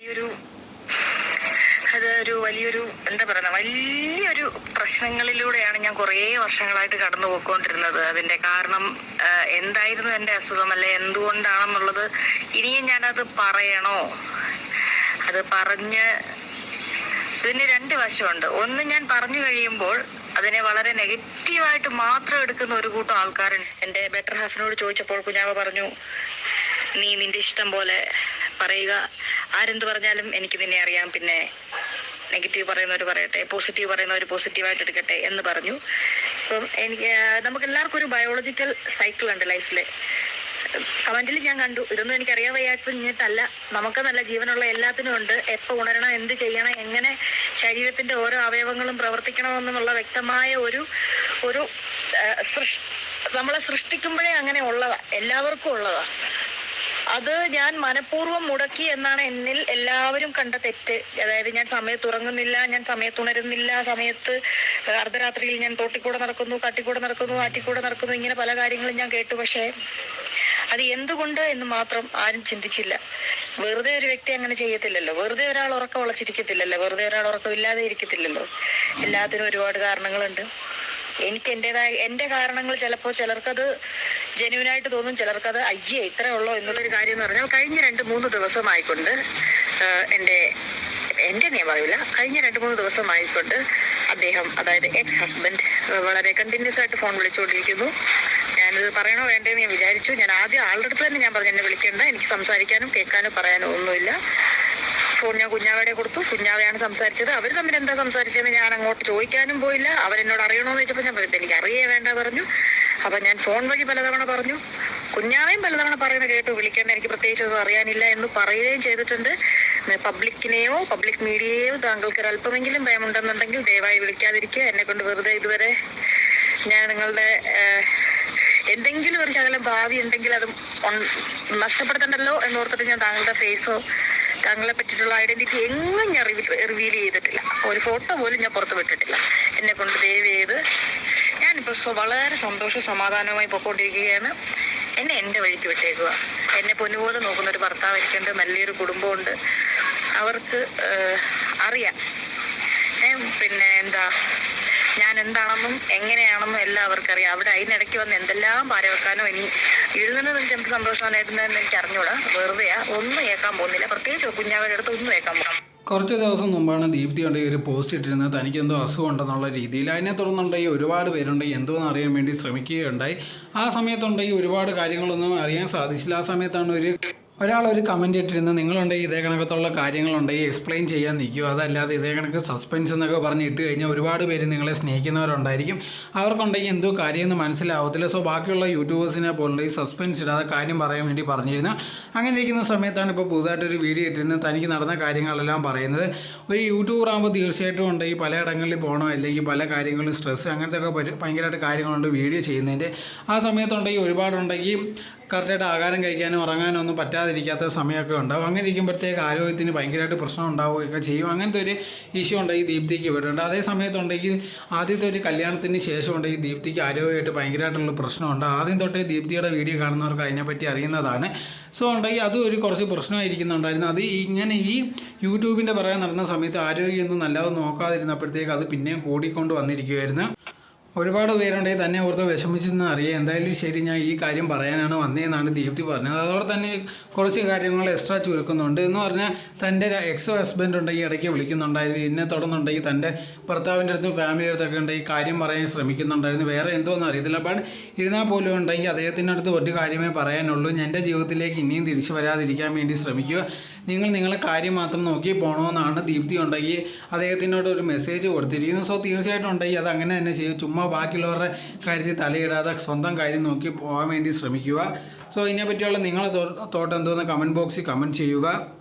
വലിയൊരു അതൊരു വലിയൊരു എന്താ പറയുക വലിയൊരു പ്രശ്നങ്ങളിലൂടെയാണ് ഞാൻ കുറേ വർഷങ്ങളായിട്ട് കടന്നു പോയിക്കൊണ്ടിരുന്നത്. അതിന്റെ കാരണം എന്തായിരുന്നു എന്റെ അസുഖം അല്ലെ എന്തുകൊണ്ടാണെന്നുള്ളത് ഇനിയും ഞാനത് പറയണോ? അത് പറഞ്ഞ് ഇതിന് രണ്ട് വശമുണ്ട്. ഒന്ന് ഞാൻ പറഞ്ഞു കഴിയുമ്പോൾ അതിനെ വളരെ നെഗറ്റീവായിട്ട് മാത്രം എടുക്കുന്ന ഒരു കൂട്ടം ആൾക്കാരുണ്ട്. എന്റെ ബെറ്റർ ഹാഫിനോട് ചോദിച്ചപ്പോൾ കുഞ്ഞാവ പറഞ്ഞു നീ നിന്റെ ഇഷ്ടം പോലെ പറയുക. ആരെന്ത് പറഞ്ഞാലും എനിക്ക് നിന്നെ അറിയാം. പിന്നെ നെഗറ്റീവ് പറയുന്നവർ പറയട്ടെ പോസിറ്റീവ് പറയുന്നവർ പോസിറ്റീവായിട്ട് എടുക്കട്ടെ എന്ന് പറഞ്ഞു. അപ്പം എനിക്ക് നമുക്ക് എല്ലാവർക്കും ഒരു ബയോളജിക്കൽ സൈക്കിൾ ഉണ്ട് ലൈഫിൽ കമന്റിൽ ഞാൻ കണ്ടു. ഇതൊന്നും എനിക്ക് അറിയാൻ വയ്യാത്തല്ല നമുക്ക് നല്ല ജീവനുള്ള എല്ലാത്തിനും ഉണ്ട്. എപ്പോൾ ഉണരണം എന്ത് ചെയ്യണം എങ്ങനെ ശരീരത്തിന്റെ ഓരോ അവയവങ്ങളും പ്രവർത്തിക്കണമെന്നുള്ള വ്യക്തമായ ഒരു ഒരു സൃഷ് നമ്മളെ സൃഷ്ടിക്കുമ്പോഴേ അങ്ങനെ ഉള്ളതാ. എല്ലാവർക്കും ഉള്ളതാ. അത് ഞാൻ മനഃപൂർവം മുടക്കി എന്നാണ് എന്നിൽ എല്ലാവരും കണ്ട തെറ്റ്. അതായത് ഞാൻ സമയത്ത് ഉറങ്ങുന്നില്ല ഞാൻ സമയത്ത് ഉണരുന്നില്ല സമയത്ത് അർദ്ധരാത്രിയിൽ ഞാൻ തോട്ടിക്കൂടെ നടക്കുന്നു കാട്ടിക്കൂടെ നടക്കുന്നു ആറ്റിക്കൂടെ നടക്കുന്നു ഇങ്ങനെ പല കാര്യങ്ങളും ഞാൻ കേട്ടു. പക്ഷേ അത് എന്തുകൊണ്ട് എന്ന് മാത്രം ആരും ചിന്തിച്ചില്ല. വെറുതെ ഒരു വ്യക്തി അങ്ങനെ ചെയ്യത്തില്ലല്ലോ. വെറുതെ ഒരാൾ ഉറക്കം ഉളച്ചിരിക്കത്തില്ലല്ലോ. വെറുതെ ഒരാൾ ഉറക്കം ഇല്ലാതെ ഇരിക്കത്തില്ലല്ലോ. എല്ലാത്തിനും ഒരുപാട് കാരണങ്ങളുണ്ട്. എനിക്ക് എന്റേതായ എന്റെ കാരണങ്ങൾ ചിലപ്പോൾ ചിലർക്കത് ജെന്യൂനായിട്ട് തോന്നും ചിലർക്കത് അയ്യേ ഇത്രേ ഉള്ളോ എന്നുള്ളൊരു കാര്യം എന്ന് പറഞ്ഞാൽ കഴിഞ്ഞ രണ്ട് മൂന്ന് ദിവസമായിക്കൊണ്ട് എന്റെ എന്റെ പറയില്ല കഴിഞ്ഞ രണ്ട് മൂന്ന് ദിവസമായിക്കൊണ്ട് അദ്ദേഹം അതായത് എക്സ് ഹസ്ബൻഡ് വളരെ കണ്ടിന്യൂസ് ആയിട്ട് ഫോൺ വിളിച്ചുകൊണ്ടിരിക്കുന്നു. ഞാനിത് പറയണോ വേണ്ടേന്ന് ഞാൻ വിചാരിച്ചു. ഞാൻ ആദ്യം ആളുടെ അടുത്ത് തന്നെ ഞാൻ പറഞ്ഞു എന്നെ വിളിക്കേണ്ട എനിക്ക് സംസാരിക്കാനും കേൾക്കാനും പറയാനും ഒന്നുമില്ല. ഫോൺ ഞാൻ കുഞ്ഞാവയുടെ കൊടുത്തു. കുഞ്ഞാവയാണ് സംസാരിച്ചത്. അവർ തമ്മിൽ എന്താ സംസാരിച്ചതെന്ന് ഞാൻ അങ്ങോട്ട് ചോദിക്കാനും പോയില്ല. അവരെന്നോട് അറിയണോന്ന് ചോദിച്ചപ്പോൾ ഞാൻ എനിക്ക് അറിയേ വേണ്ട പറഞ്ഞു. അപ്പൊ ഞാൻ ഫോൺ വഴി പലതവണ പറഞ്ഞു. കുഞ്ഞാവയും പലതവണ പറയുന്ന കേട്ടു. വിളിക്കേണ്ട എനിക്ക് പ്രത്യേകിച്ച് ഒന്നും അറിയാനില്ല എന്ന് പറയുകയും ചെയ്തിട്ടുണ്ട്. പബ്ലിക്കിനെയോ പബ്ലിക് മീഡിയയോ താങ്കൾക്ക് ഒരു അല്പമെങ്കിലും ഭയമുണ്ടെന്നുണ്ടെങ്കിൽ ദയവായി വിളിക്കാതിരിക്കുക. എന്നെ കൊണ്ട് വെറുതെ ഇതുവരെ ഞാൻ നിങ്ങളുടെ എന്തെങ്കിലും ഒരു ശകലം ഭാവി ഉണ്ടെങ്കിൽ അത് നഷ്ടപ്പെടുത്തണ്ടല്ലോ എന്നോർത്തിട്ട് ഞാൻ താങ്കളുടെ ഫേസോ താങ്കളെ പറ്റിയിട്ടുള്ള ഐഡന്റിറ്റി എങ്ങും ഞാൻ റിവീൽ ചെയ്തിട്ടില്ല. ഒരു ഫോട്ടോ പോലും ഞാൻ പുറത്ത് വിട്ടിട്ടില്ല. എന്നെ കൊണ്ട് ദയവ് ചെയ്ത് ഞാനിപ്പോൾ വളരെ സന്തോഷവും സമാധാനവുമായി പൊക്കോണ്ടിരിക്കുകയാണ് എന്നെ എന്റെ വഴിക്ക് വിട്ടേക്കുക. എന്നെ പൊന്നുപോലെ നോക്കുന്ന ഒരു ഭർത്താവ് എനിക്കുണ്ട് നല്ലൊരു കുടുംബമുണ്ട്. അവർക്ക് അറിയാം. പിന്നെ എന്താ ഞാൻ എന്താണെന്നും എങ്ങനെയാണെന്നും എല്ലാം അവർക്കറിയാം അവിടെ അതിനിടയ്ക്ക് വന്ന് എന്തെല്ലാം പാരവെക്കാനോ ഇനി എഴുതുന്നത് നിങ്ങൾക്ക് എന്ത് സന്തോഷമായിരുന്നതെന്ന് എനിക്ക് അറിഞ്ഞൂടാ വെറുതെയാ. ഒന്നും കേൾക്കാൻ പോകുന്നില്ല. പ്രത്യേകിച്ച് കുഞ്ഞാവരുടെ അടുത്ത് ഒന്നും കേൾക്കാൻ പോകാം കുറച്ച് ദിവസം മുമ്പാണ് ദീപ്തി ഉണ്ടെങ്കിൽ ഒരു പോസ്റ്റ് ഇട്ടിരുന്നത്. തനിക്ക് എന്തോ അസുഖം ഉണ്ടെന്നുള്ള രീതിയിൽ. അതിനെ തുടർന്നുണ്ടെങ്കിൽ ഒരുപാട് പേരുണ്ടെങ്കിൽ എന്തോന്ന് അറിയാൻ വേണ്ടി ശ്രമിക്കുകയുണ്ടായി. ആ സമയത്തുണ്ടെങ്കിൽ ഒരുപാട് കാര്യങ്ങളൊന്നും അറിയാൻ സാധിച്ചില്ല. ആ സമയത്താണ് ഒരു ഒരാൾ ഒരു കമന്റ് ഇട്ടിരുന്നു നിങ്ങളുണ്ടെങ്കിൽ ഇതേ കണക്കത്തുള്ള കാര്യങ്ങളുണ്ടെങ്കിൽ എക്സ്പ്ലെയിൻ ചെയ്യാൻ നിൽക്കുക അതല്ലാതെ ഇതേ കണക്ക് സസ്പെൻസ് എന്നൊക്കെ പറഞ്ഞ് ഇട്ട് കഴിഞ്ഞാൽ ഒരുപാട് പേര് നിങ്ങളെ സ്നേഹിക്കുന്നവരുണ്ടായിരിക്കും. അവർക്കുണ്ടെങ്കിൽ എന്തോ കാര്യമെന്ന് മനസ്സിലാവത്തില്ല. സോ ബാക്കിയുള്ള യൂട്യൂബേഴ്സിനെ പോലെ സസ്പെൻസ് ഇടാതെ കാര്യം പറയാൻ വേണ്ടി പറഞ്ഞിരുന്നു അങ്ങനെ ഇരിക്കുന്ന സമയത്താണ് ഇപ്പോൾ പുതുതായിട്ടൊരു വീഡിയോ ഇട്ടിരുന്നത് തനിക്ക് നടന്ന കാര്യങ്ങളെല്ലാം പറയുന്നത്. ഒരു യൂട്യൂബർ ആകുമ്പോൾ തീർച്ചയായിട്ടും ഉണ്ടെങ്കിൽ പലയിടങ്ങളിൽ പോകണോ അല്ലെങ്കിൽ പല കാര്യങ്ങളും സ്ട്രെസ് അങ്ങനത്തെ ഒക്കെ ഭയങ്കരമായിട്ട് കാര്യങ്ങളുണ്ട് വീഡിയോ ചെയ്യുന്നതിന്റെ. ആ സമയത്തുണ്ടെങ്കിൽ ഒരുപാടുണ്ടെങ്കിൽ കറക്റ്റായിട്ട് ആഹാരം കഴിക്കാനും ഉറങ്ങാനും ഒന്നും പറ്റാതിരിക്കാത്ത സമയമൊക്കെ ഉണ്ടാവും. അങ്ങനെ ഇരിക്കുമ്പോഴത്തേക്ക് ആരോഗ്യത്തിന് ഭയങ്കരമായിട്ട് പ്രശ്നം ഉണ്ടാവുകയൊക്കെ ചെയ്യും. അങ്ങനത്തെ ഒരു ഇഷ്യൂ ഉണ്ടെങ്കിൽ ദീപ്തിക്ക് വരുന്നുണ്ട് അതേ സമയത്തുണ്ടെങ്കിൽ ആദ്യത്തെ ഒരു കല്യാണത്തിന് ശേഷം ഉണ്ടെങ്കിൽ ദീപ്തിക്ക് ആരോഗ്യമായിട്ട് ഭയങ്കരമായിട്ടുള്ള പ്രശ്നമുണ്ട് ആദ്യം തൊട്ടേ ദീപ്തിയുടെ വീഡിയോ കാണുന്നവർക്ക് അതിനെപ്പറ്റി അറിയുന്നതാണ്. സോ ഉണ്ടെങ്കിൽ അതും ഒരു കുറച്ച് പ്രശ്നമായിരിക്കുന്നുണ്ടായിരുന്നു. അത് ഇങ്ങനെ ഈ യൂട്യൂബിന്റെ പറയാൻ നടന്ന സമയത്ത് ആരോഗ്യമൊന്നും നല്ലാതെ നോക്കാതിരുന്നപ്പോഴത്തേക്ക് അത് പിന്നെയും കൂടിക്കൊണ്ട് വന്നിരിക്കുമായിരുന്നു ഒരുപാട് പേരുണ്ടെങ്കിൽ തന്നെ ഓർത്ത് വിഷമിച്ചെന്ന് അറിയാം. എന്തായാലും ശരി ഞാൻ ഈ കാര്യം പറയാനാണ് വന്നതെന്നാണ് ദീപ്തി പറഞ്ഞത്. അതോടെ തന്നെ കുറച്ച് കാര്യങ്ങൾ എക്സ്ട്രാ ചുരുക്കുന്നുണ്ട്. എന്ന് പറഞ്ഞാൽ തന്റെ എക്സ് ഹസ്ബൻഡ് ഉണ്ടെങ്കിൽ ഇടയ്ക്ക് വിളിക്കുന്നുണ്ടായിരുന്നു. ഇതിനെ തുടർന്നുണ്ടെങ്കിൽ തന്റെ ഭർത്താവിന്റെ അടുത്തും ഫാമിലിയുടെ അടുത്തൊക്കെ ഉണ്ടെങ്കിൽ കാര്യം പറയാൻ ശ്രമിക്കുന്നുണ്ടായിരുന്നു. വേറെ എന്തോന്നും അറിയത്തില്ല. ബട്ട് ഇരുന്നാൽ പോലും ഉണ്ടെങ്കിൽ അദ്ദേഹത്തിന്റെ അടുത്ത് ഒരു കാര്യമേ പറയാനുള്ളൂ. എന്റെ ജീവിതത്തിലേക്ക് ഇനിയും തിരിച്ചു വരാതിരിക്കാൻ വേണ്ടി ശ്രമിക്കുക. നിങ്ങൾ നിങ്ങളെ കാര്യം മാത്രം നോക്കി പോകണമെന്നാണ് ദീപ്തി ഉണ്ടെങ്കിൽ അദ്ദേഹത്തിനോട് ഒരു മെസ്സേജ് കൊടുത്തിരിക്കുന്നത് സോ തീർച്ചയായിട്ടും ഉണ്ടെങ്കിൽ അത് അങ്ങനെ തന്നെ ചെയ്യും. ചുമ്മാ ബാക്കിയുള്ളവരുടെ കാര്യത്തിൽ തലയിടാതെ സ്വന്തം കാര്യം നോക്കി പോകാൻ വേണ്ടി ശ്രമിക്കുക. സോ ഇതിനെപ്പറ്റിയുള്ള നിങ്ങളെ തോട്ട് എന്തോന്ന് കമന്റ് ബോക്സിൽ കമന്റ് ചെയ്യുക.